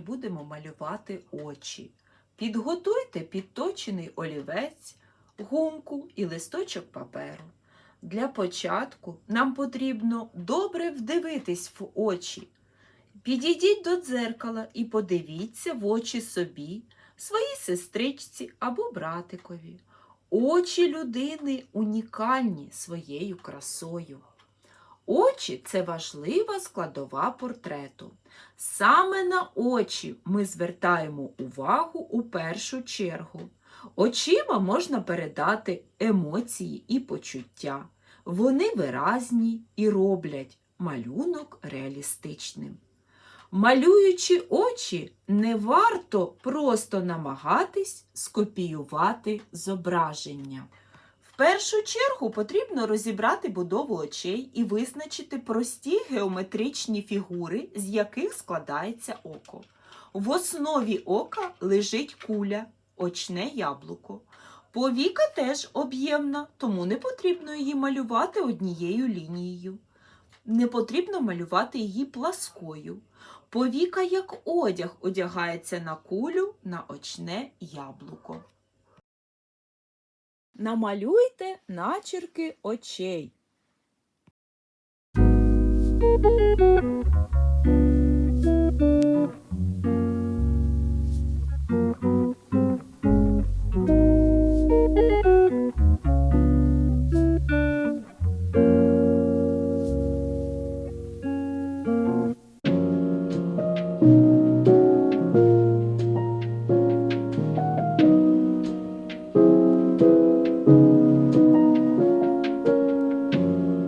будемо малювати очі. Підготуйте підточений олівець, гумку і листочок паперу. Для початку нам потрібно добре вдивитись в очі. Підійдіть до дзеркала і подивіться в очі собі, своїй сестричці або братикові. Очі людини унікальні своєю красою. Очі це важлива складова портрету. Саме на очі ми звертаємо увагу у першу чергу. Очима можна передати емоції і почуття. Вони виразні і роблять малюнок реалістичним. Малюючи очі, не варто просто намагатись скопіювати зображення. Першу чергу потрібно розібрати будову очей і визначити прості геометричні фігури, з яких складається око. В основі ока лежить куля, очне яблуко. Повіка теж об'ємна, тому не потрібно її малювати однією лінією. Не потрібно малювати її пласкою. Повіка як одяг одягається на кулю, на очне яблуко. Намалюйте начерки очей.